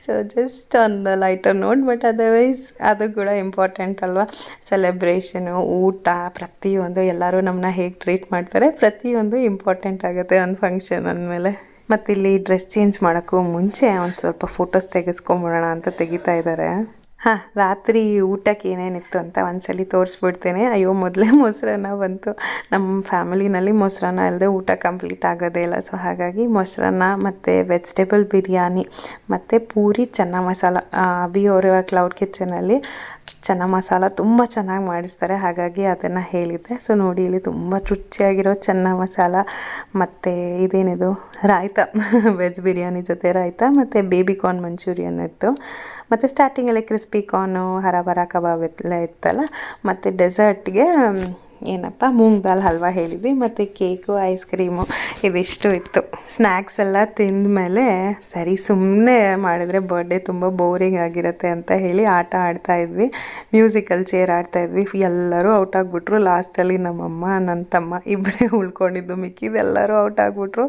ಸೊ ಜಸ್ಟ್ ಒಂದು ಲೈಟರ್ ನೋಟ್ ಬಟ್ ಅದರ್ವೈಸ್ ಅದು ಕೂಡ ಇಂಪಾರ್ಟೆಂಟ್ ಅಲ್ವಾ? ಸೆಲೆಬ್ರೇಷನು ಊಟ ಪ್ರತಿಯೊಂದು ಎಲ್ಲರೂ ನಮ್ಮನ್ನ ಹೇಗೆ ಟ್ರೀಟ್ ಮಾಡ್ತಾರೆ, ಪ್ರತಿಯೊಂದು ಇಂಪಾರ್ಟೆಂಟ್ ಆಗುತ್ತೆ ಒಂದು ಫಂಕ್ಷನ್ ಅಂದಮೇಲೆ. ಮತ್ತು ಇಲ್ಲಿ ಡ್ರೆಸ್ ಚೇಂಜ್ ಮಾಡೋಕ್ಕೂ ಮುಂಚೆ ಒಂದು ಸ್ವಲ್ಪ ಫೋಟೋಸ್ ತೆಗೆಸ್ಕೊಂಬಿಡೋಣ ಅಂತ ತೆಗಿತಾ ಇದ್ದಾರೆ ಹಾಂ, ರಾತ್ರಿ ಊಟಕ್ಕೆ ಏನೇನಿತ್ತು ಅಂತ ಒಂದ್ಸಲಿ ತೋರಿಸ್ಬಿಡ್ತೇನೆ. ಅಯ್ಯೋ, ಮೊದಲೇ ಮೊಸರನ್ನ ಬಂತು. ನಮ್ಮ ಫ್ಯಾಮಿಲಿನಲ್ಲಿ ಮೊಸರನ್ನ ಇಲ್ಲದೆ ಊಟ ಕಂಪ್ಲೀಟ್ ಆಗೋದೇ ಇಲ್ಲ. ಸೊ ಹಾಗಾಗಿ ಮೊಸರನ್ನ ಮತ್ತು ವೆಜಿಟೇಬಲ್ ಬಿರಿಯಾನಿ ಮತ್ತು ಪೂರಿ ಚೆನ್ನ ಮಸಾಲ ಅಭಿ ಅವರ ಕ್ಲೌಡ್ ಕಿಚನಲ್ಲಿ ಚೆನ್ನ ಮಸಾಲ ತುಂಬ ಚೆನ್ನಾಗಿ ಮಾಡಿಸ್ತಾರೆ. ಹಾಗಾಗಿ ಅದನ್ನು ಹೇಳಿದ್ದೆ. ಸೊ ನೋಡಿ ಇಲ್ಲಿ ತುಂಬ ರುಚಿಯಾಗಿರೋ ಚೆನ್ನ ಮಸಾಲ ಮತ್ತು ಇದೇನಿದು, ರಾಯ್ತ, ವೆಜ್ ಬಿರಿಯಾನಿ ಜೊತೆ ರಾಯ್ತ ಮತ್ತು ಬೇಬಿ ಕಾರ್ನ್ ಮಂಚೂರಿಯನ್ ಇತ್ತು. ಮತ್ತು ಸ್ಟಾರ್ಟಿಂಗಲ್ಲಿ ಕ್ರಿಸ್ಪಿ ಕಾರ್ನು ಹರಬರ ಕಬಾಬ್ ಎಲ್ಲ ಇತ್ತಲ್ಲ, ಮತ್ತು ಡೆಸರ್ಟ್ಗೆ ಏನಪ್ಪ, ಮೂಂಗ್ ದಾಲ್ ಹಲ್ವಾ ಹೇಳಿದ್ವಿ, ಮತ್ತು ಕೇಕು ಐಸ್ ಕ್ರೀಮು ಇದಿಷ್ಟು ಇತ್ತು. ಸ್ನ್ಯಾಕ್ಸ್ ಎಲ್ಲ ತಿಂದ ಮೇಲೆ ಸರಿ ಸುಮ್ಮನೆ ಮಾಡಿದರೆ ಬರ್ಡೇ ತುಂಬ ಬೋರಿಂಗ್ ಆಗಿರುತ್ತೆ ಅಂತ ಹೇಳಿ ಆಟ ಆಡ್ತಾ ಇದ್ವಿ. ಮ್ಯೂಸಿಕಲ್ ಚೇರ್ ಆಡ್ತಾ ಇದ್ವಿ. ಎಲ್ಲರೂ ಔಟ್ ಆಗಿಬಿಟ್ರು. ಲಾಸ್ಟಲ್ಲಿ ನಮ್ಮಮ್ಮ ನನ್ನ ತಮ್ಮ ಇಬ್ಬರೇ ಉಳ್ಕೊಂಡಿದ್ದು ಮಿಕ್ಕಿದೆಲ್ಲರೂ ಔಟ್ ಆಗಿಬಿಟ್ರು.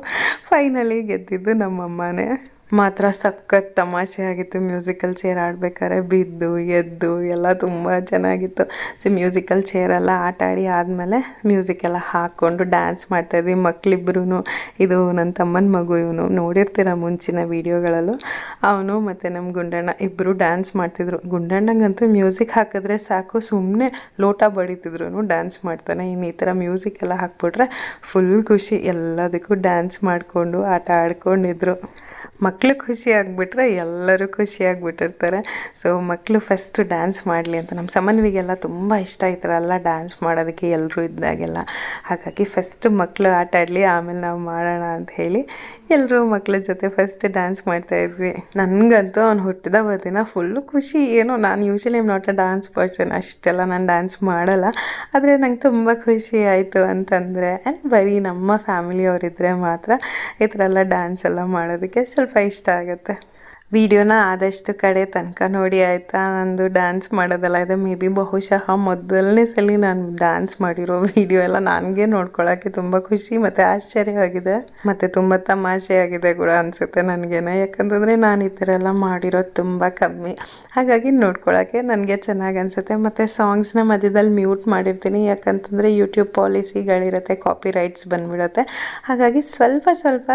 ಫೈನಲಿ ಗೆದ್ದಿದ್ದು ನಮ್ಮಮ್ಮನೇ. ಮಾತ್ರ ಸಖತ್ ತಮಾಷೆ ಆಗಿತ್ತು. ಮ್ಯೂಸಿಕಲ್ ಚೇರ್ ಆಡ್ಬೇಕಾದ್ರೆ ಬಿದ್ದು, ಎದ್ದು ಎಲ್ಲ ತುಂಬ ಚೆನ್ನಾಗಿತ್ತು. ಸೊ ಮ್ಯೂಸಿಕಲ್ ಚೇರೆಲ್ಲ ಆಟ ಆಡಿ ಆದಮೇಲೆ ಮ್ಯೂಸಿಕ್ ಎಲ್ಲ ಹಾಕ್ಕೊಂಡು ಡ್ಯಾನ್ಸ್ ಮಾಡ್ತಾಯಿದ್ವಿ ಮಕ್ಕಳಿಬ್ರು ಇದು ನನ್ನ ತಮ್ಮನ ಮಗು ಇವನು ನೋಡಿರ್ತೀರ ಮುಂಚಿನ ವೀಡಿಯೋಗಳಲ್ಲೂ? ಅವನು ಮತ್ತು ನಮ್ಮ ಗುಂಡಣ್ಣ ಇಬ್ಬರು ಡ್ಯಾನ್ಸ್ ಮಾಡ್ತಿದ್ರು. ಗುಂಡಣ್ಣಂಗಂತೂ ಮ್ಯೂಸಿಕ್ ಹಾಕಿದ್ರೆ ಸಾಕು. ಸುಮ್ಮನೆ ಲೋಟ ಬಡಿತಿದ್ರು ಡ್ಯಾನ್ಸ್ ಮಾಡ್ತಾನೆ. ಇನ್ನು ಈ ಥರ ಮ್ಯೂಸಿಕ್ ಎಲ್ಲ ಹಾಕ್ಬಿಟ್ರೆ ಫುಲ್ ಖುಷಿ. ಎಲ್ಲದಕ್ಕೂ ಡ್ಯಾನ್ಸ್ ಮಾಡಿಕೊಂಡು, ಆಟ ಆಡ್ಕೊಂಡಿದ್ರು. ಮಕ್ಕಳು ಖುಷಿ ಆಗಿಬಿಟ್ರೆ ಎಲ್ಲರೂ ಖುಷಿ ಆಗಿಬಿಟ್ಟಿರ್ತಾರೆ. ಸೊ ಮಕ್ಕಳು ಫಸ್ಟು ಡ್ಯಾನ್ಸ್ ಮಾಡಲಿ ಅಂತ ನಮ್ಮ ಸಮನ್ವಿಗೆಲ್ಲ ತುಂಬ ಇಷ್ಟ ಈ ಥರ ಎಲ್ಲ ಡ್ಯಾನ್ಸ್ ಮಾಡೋದಕ್ಕೆ ಎಲ್ಲರೂ ಇದ್ದಾಗೆಲ್ಲ. ಹಾಗಾಗಿ ಫಸ್ಟ್ ಮಕ್ಕಳು ಆಟ ಆಡಲಿ, ಆಮೇಲೆ ನಾವು ಮಾಡೋಣ ಅಂತ ಹೇಳಿ ಎಲ್ಲರೂ ಮಕ್ಕಳ ಜೊತೆ ಫಸ್ಟ್ ಡ್ಯಾನ್ಸ್ ಮಾಡ್ತಾ ಇದ್ವಿ. ನನಗಂತೂ ಅವ್ನು ಹುಟ್ಟಿದ ದಿನ ಫುಲ್ಲು ಖುಷಿ. ಏನೋ ನಾನು usually am not a dance person ಅಷ್ಟೆಲ್ಲ ನಾನು ಡ್ಯಾನ್ಸ್ ಮಾಡಲ್ಲ. ಆದರೆ ನಂಗೆ ತುಂಬ ಖುಷಿ ಆಯಿತು ಅಂತಂದರೆ ಆ್ಯಂಡ್ ಬರೀ ನಮ್ಮ ಫ್ಯಾಮಿಲಿಯವರಿದ್ದರೆ ಮಾತ್ರ ಈ ಥರ ಎಲ್ಲ ಡ್ಯಾನ್ಸ್ ಎಲ್ಲ ಮಾಡೋದಕ್ಕೆ ಸ್ವಲ್ಪ ಇಷ್ಟ ಆಗುತ್ತೆ. ವಿಡಿಯೋನ ಆದಷ್ಟು ಕಡೆ ತನಕ ನೋಡಿ ಆಯಿತಾ? ನಂದು ಡ್ಯಾನ್ಸ್ ಮಾಡೋದೆಲ್ಲ ಇದೆ. ಮೇ ಬಿ ಬಹುಶಃ ಮೊದಲನೇ ಸಲ ನಾನು ಡ್ಯಾನ್ಸ್ ಮಾಡಿರೋ ವಿಡಿಯೋ ಎಲ್ಲ ನನಗೆ ನೋಡ್ಕೊಳ್ಳೋಕ್ಕೆ ತುಂಬ ಖುಷಿ ಮತ್ತು ಆಶ್ಚರ್ಯವಾಗಿದೆ. ಮತ್ತು ತುಂಬ ತಮಾಷೆಯಾಗಿದೆ ಕೂಡ ಅನಿಸುತ್ತೆ ನನಗೇನೆ. ಯಾಕಂತಂದರೆ ನಾನು ಈ ಥರ ಎಲ್ಲ ಮಾಡಿರೋದು ತುಂಬ ಕಮ್ಮಿ. ಹಾಗಾಗಿ ನೋಡ್ಕೊಳ್ಳೋಕ್ಕೆ ನನಗೆ ಚೆನ್ನಾಗಿ ಅನಿಸುತ್ತೆ. ಮತ್ತು ಸಾಂಗ್ಸ್ನ ಮಧ್ಯದಲ್ಲಿ ಮ್ಯೂಟ್ ಮಾಡಿರ್ತೀನಿ. ಯಾಕಂತಂದರೆ ಯೂಟ್ಯೂಬ್ ಪಾಲಿಸಿಗಳಿರುತ್ತೆ ಕಾಪಿ ರೈಟ್ಸ್ ಬಂದುಬಿಡುತ್ತೆ. ಹಾಗಾಗಿ ಸ್ವಲ್ಪ ಸ್ವಲ್ಪ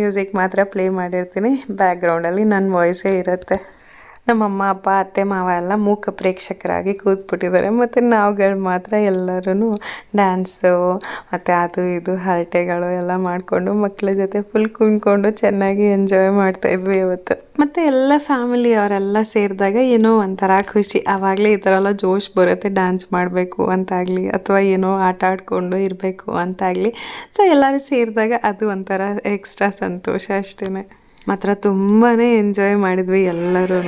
ಮ್ಯೂಸಿಕ್ ಮಾತ್ರ ಪ್ಲೇ ಮಾಡಿರ್ತೀನಿ. ಬ್ಯಾಕ್ಗ್ರೌಂಡಲ್ಲಿ ನನ್ನ ವಾಯ್ಸೇ ಇರುತ್ತೆ. ನಮ್ಮಮ್ಮ, ಅಪ್ಪ, ಅತ್ತೆ, ಮಾವ ಎಲ್ಲ ಮೂಕ ಪ್ರೇಕ್ಷಕರಾಗಿ ಕೂತ್ಬಿಟ್ಟಿದ್ದಾರೆ. ಮತ್ತು ನಾವುಗಳು ಮಾತ್ರ ಎಲ್ಲರೂ ಡ್ಯಾನ್ಸು, ಮತ್ತು ಅದು ಇದು ಹರಟೆಗಳು ಎಲ್ಲ ಮಾಡಿಕೊಂಡು ಮಕ್ಕಳ ಜೊತೆ ಫುಲ್ ಕುಣ್ಕೊಂಡು ಚೆನ್ನಾಗಿ ಎಂಜಾಯ್ ಮಾಡ್ತಾಯಿದ್ವಿ ಇವತ್ತು. ಮತ್ತು ಎಲ್ಲ ಫ್ಯಾಮಿಲಿ ಅವರೆಲ್ಲ ಸೇರಿದಾಗ ಏನೋ ಒಂಥರ ಖುಷಿ. ಆವಾಗಲೇ ಈ ಥರ ಎಲ್ಲ ಜೋಶ್ ಬರುತ್ತೆ ಡ್ಯಾನ್ಸ್ ಮಾಡಬೇಕು ಅಂತಾಗಲಿ, ಅಥವಾ ಏನೋ ಆಟ ಆಡಿಕೊಂಡು ಇರಬೇಕು ಅಂತಾಗಲಿ. ಸೊ ಎಲ್ಲರೂ ಸೇರಿದಾಗ ಅದು ಒಂಥರ ಎಕ್ಸ್ಟ್ರಾ ಸಂತೋಷ ಅಷ್ಟೇ ಮಾತ್ರ ತುಂಬಾ ಎಂಜಾಯ್ ಮಾಡಿದ್ವಿ ಎಲ್ಲರೂ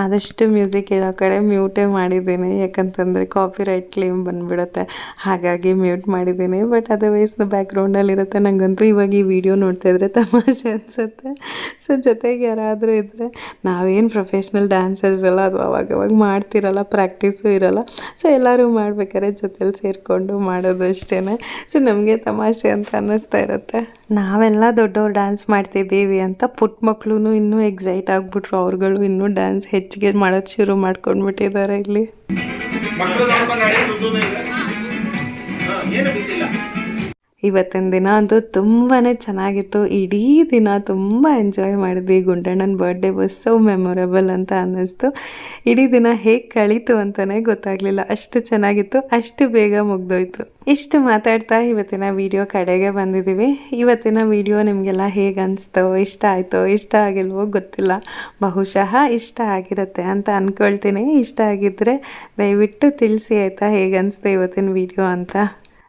ಆದಷ್ಟು ಮ್ಯೂಸಿಕ್ ಹೇಳೋ ಕಡೆ ಮ್ಯೂಟೇ ಮಾಡಿದ್ದೀನಿ. ಯಾಕಂತಂದರೆ ಕಾಪಿ ರೈಟ್ ಕ್ಲೇಮ್ ಬಂದುಬಿಡುತ್ತೆ. ಹಾಗಾಗಿ ಮ್ಯೂಟ್ ಮಾಡಿದ್ದೀನಿ. ಬಟ್ ಅದರ್ವೈಸ್ ಬ್ಯಾಕ್ಗ್ರೌಂಡಲ್ಲಿರುತ್ತೆ ನನಗಂತೂ ಇವಾಗ ಈ ವಿಡಿಯೋ ನೋಡ್ತಾ ಇದ್ರೆ ತಮಾಷೆ ಅನಿಸುತ್ತೆ. ಸೊ ಜೊತೆಗೆ ಯಾರಾದರೂ ಇದ್ದರೆ ನಾವೇನು ಪ್ರೊಫೆಷ್ನಲ್ ಡ್ಯಾನ್ಸರ್ಸ್ ಎಲ್ಲ ಅದು ಅವಾಗ ಅವಾಗ ಮಾಡ್ತಿರಲ್ಲ ಪ್ರಾಕ್ಟೀಸು ಇರಲ್ಲ. ಸೊ ಎಲ್ಲರೂ ಮಾಡ್ಬೇಕಾದ್ರೆ ಜೊತೆಲಿ ಸೇರಿಕೊಂಡು ಮಾಡೋದು ಅಷ್ಟೇ ಸೊ ನಮಗೆ ತಮಾಷೆ ಅಂತ ಅನ್ನಿಸ್ತಾ ಇರುತ್ತೆ. ನಾವೆಲ್ಲ ದೊಡ್ಡವ್ರು ಡ್ಯಾನ್ಸ್ ಮಾಡ್ತಿದ್ದೀವಿ ಅಂತ ಪುಟ್ಟ ಮಕ್ಕಳು ಇನ್ನೂ ಎಕ್ಸೈಟ್ ಆಗಿಬಿಟ್ರು. ಅವ್ರುಗಳು ಇನ್ನೂ ಡ್ಯಾನ್ಸ್ ಹೆಚ್ಚಿಗೆ ಮಾಡೋದು ಶುರು ಮಾಡ್ಕೊಂಡ್ಬಿಟ್ಟಿದ್ದಾರೆ ಇಲ್ಲಿ. ಇವತ್ತಿನ ದಿನ ಅಂತೂ ತುಂಬಾ ಚೆನ್ನಾಗಿತ್ತು. ಇಡೀ ದಿನ ತುಂಬ ಎಂಜಾಯ್ ಮಾಡಿದ್ವಿ. ಗುಂಡಣ್ಣನ ಬರ್ಡೇ ವಾಸ್ ಸೋ ಮೆಮೊರೇಬಲ್ ಅಂತ ಅನ್ನಿಸ್ತು. ಇಡೀ ದಿನ ಹೇಗೆ ಕಳೀತು ಅಂತಲೇ ಗೊತ್ತಾಗಲಿಲ್ಲ. ಅಷ್ಟು ಚೆನ್ನಾಗಿತ್ತು, ಅಷ್ಟು ಬೇಗ ಮುಗ್ದೋಯ್ತು. ಇಷ್ಟು ಮಾತಾಡ್ತಾ ಇವತ್ತಿನ ವಿಡಿಯೋ ಕಡೆಗೆ ಬಂದಿದ್ದೀವಿ. ಇವತ್ತಿನ ವಿಡಿಯೋ ನಿಮಗೆಲ್ಲ ಹೇಗೆ ಅನಿಸ್ತೋ? ಇಷ್ಟ ಆಯಿತೋ, ಇಷ್ಟ ಆಗಿಲ್ವೋ ಗೊತ್ತಿಲ್ಲ. ಬಹುಶಃ ಇಷ್ಟ ಆಗಿರುತ್ತೆ ಅಂತ ಅಂದ್ಕೊಳ್ತೀನಿ ಇಷ್ಟ ಆಗಿದ್ದರೆ ದಯವಿಟ್ಟು ತಿಳಿಸಿ ಆಯಿತಾ ಹೇಗೆ ಅನಿಸ್ತು ಇವತ್ತಿನ ವಿಡಿಯೋ ಅಂತ?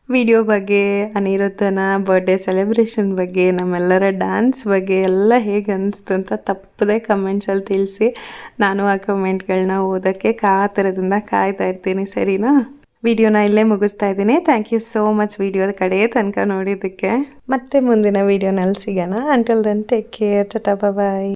ವಿಡಿಯೋ ಬಗ್ಗೆ, ಅನಿರುದ್ಧನ ಬರ್ಡೇ ಸೆಲೆಬ್ರೇಷನ್ ಬಗ್ಗೆ, ನಮ್ಮೆಲ್ಲರ ಡ್ಯಾನ್ಸ್ ಬಗ್ಗೆ ಎಲ್ಲ ಹೇಗೆ ಅನಿಸ್ತು ಅಂತ ತಪ್ಪದೆ ಕಮೆಂಟ್ಸಲ್ಲಿ ತಿಳಿಸಿ. ನಾನು ಆ ಕಮೆಂಟ್ಗಳನ್ನ ಓದೋಕ್ಕೆ ಕಾತರದಿಂದ ಕಾಯ್ತಾ ಇರ್ತೀನಿ, ಸರಿನಾ? ವಿಡಿಯೋನ ಇಲ್ಲೇ ಮುಗಿಸ್ತಾ ಇದ್ದೀನಿ. ಥ್ಯಾಂಕ್ ಯು ಸೋ ಮಚ್ ವಿಡಿಯೋದ ಕಡೆ ತನಕ ನೋಡಿದ್ದಕ್ಕೆ. ಮತ್ತೆ ಮುಂದಿನ ವಿಡಿಯೋನಲ್ಲಿ ಸಿಗೋಣ. Until then take care tata bye